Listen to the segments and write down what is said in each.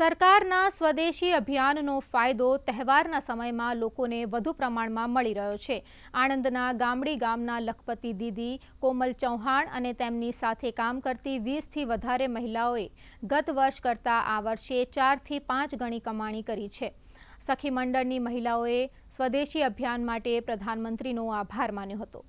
સરકારના સ્વદેશી અભિયાનનો ફાયદો તહેવારના સમયમાં લોકોને વધુ પ્રમાણમાં મળી રહ્યો છે. આણંદના ગામડી ગામના લખપતિ દીદી કોમલ ચૌહાણ અને તેમની સાથે કામ કરતી વીસથી વધારે મહિલાઓએ ગત વર્ષ કરતાં આ વર્ષે ચારથી પાંચ ગણી કમાણી કરી છે. સખી મંડળની મહિલાઓએ સ્વદેશી અભિયાન માટે પ્રધાનમંત્રીનો આભાર માન્યો હતો.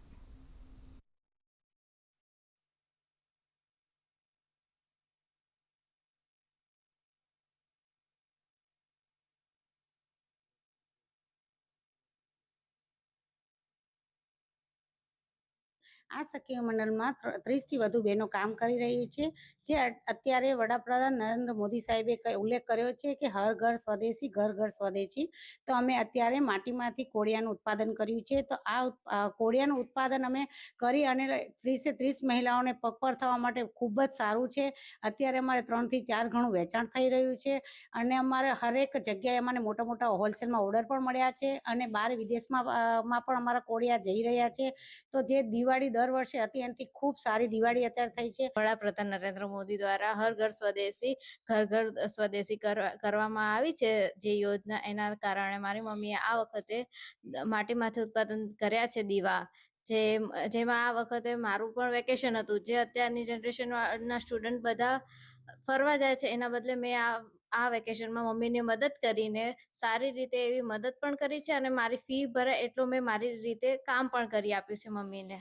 આ સખી મંડળમાં ત્રીસથી વધુ બહેનો કામ કરી રહી છે. જે અત્યારે વડાપ્રધાન નરેન્દ્ર મોદી સાહેબે ઉલ્લેખ કર્યો છે કે હર ઘર સ્વદેશી, ઘર ઘર સ્વદેશી. તો અમે અત્યારે માટીમાંથી કોળિયાનું ઉત્પાદન કર્યું છે. તો આ કોળિયાનું ઉત્પાદન અમે કરી અને ત્રીસે, ત્રીસ મહિલાઓને પગપર થવા માટે ખૂબ જ સારું છે. અત્યારે અમારે ત્રણથી ચાર ઘણું વેચાણ થઈ રહ્યું છે. અને અમારે હરેક જગ્યાએ અમને મોટા મોટા હોલસેલમાં ઓર્ડર પણ મળ્યા છે અને બહાર વિદેશમાં પણ અમારા કોળિયા જઈ રહ્યા છે. તો જે દિવાળી દર વર્ષે હતી ખૂબ સારી દિવાળી અત્યારે થઈ છે. વડાપ્રધાન નરેન્દ્ર મોદી દ્વારા હર ઘર સ્વદેશી, ઘર ઘર સ્વદેશી કરવા- કરવામાં આવી છે. જે યોજના એના કારણે મારી મમ્મીએ આ વખતે માટીમાંથી ઉત્પાદન કર્યા છે દીવા. જે જેમાં આ વખતે મારું પણ વેકેશન હતું. જે અત્યારની જનરેશનના સ્ટુડન્ટ બધા ફરવા જાય છે. એના બદલે મેં આ આ વેકેશનમાં મમ્મીને મદદ કરીને સારી રીતે એવી મદદ પણ કરી છે અને મારી ફી ભરાય એટલું મેં મારી રીતે કામ પણ કરી આપ્યું છે મમ્મીને.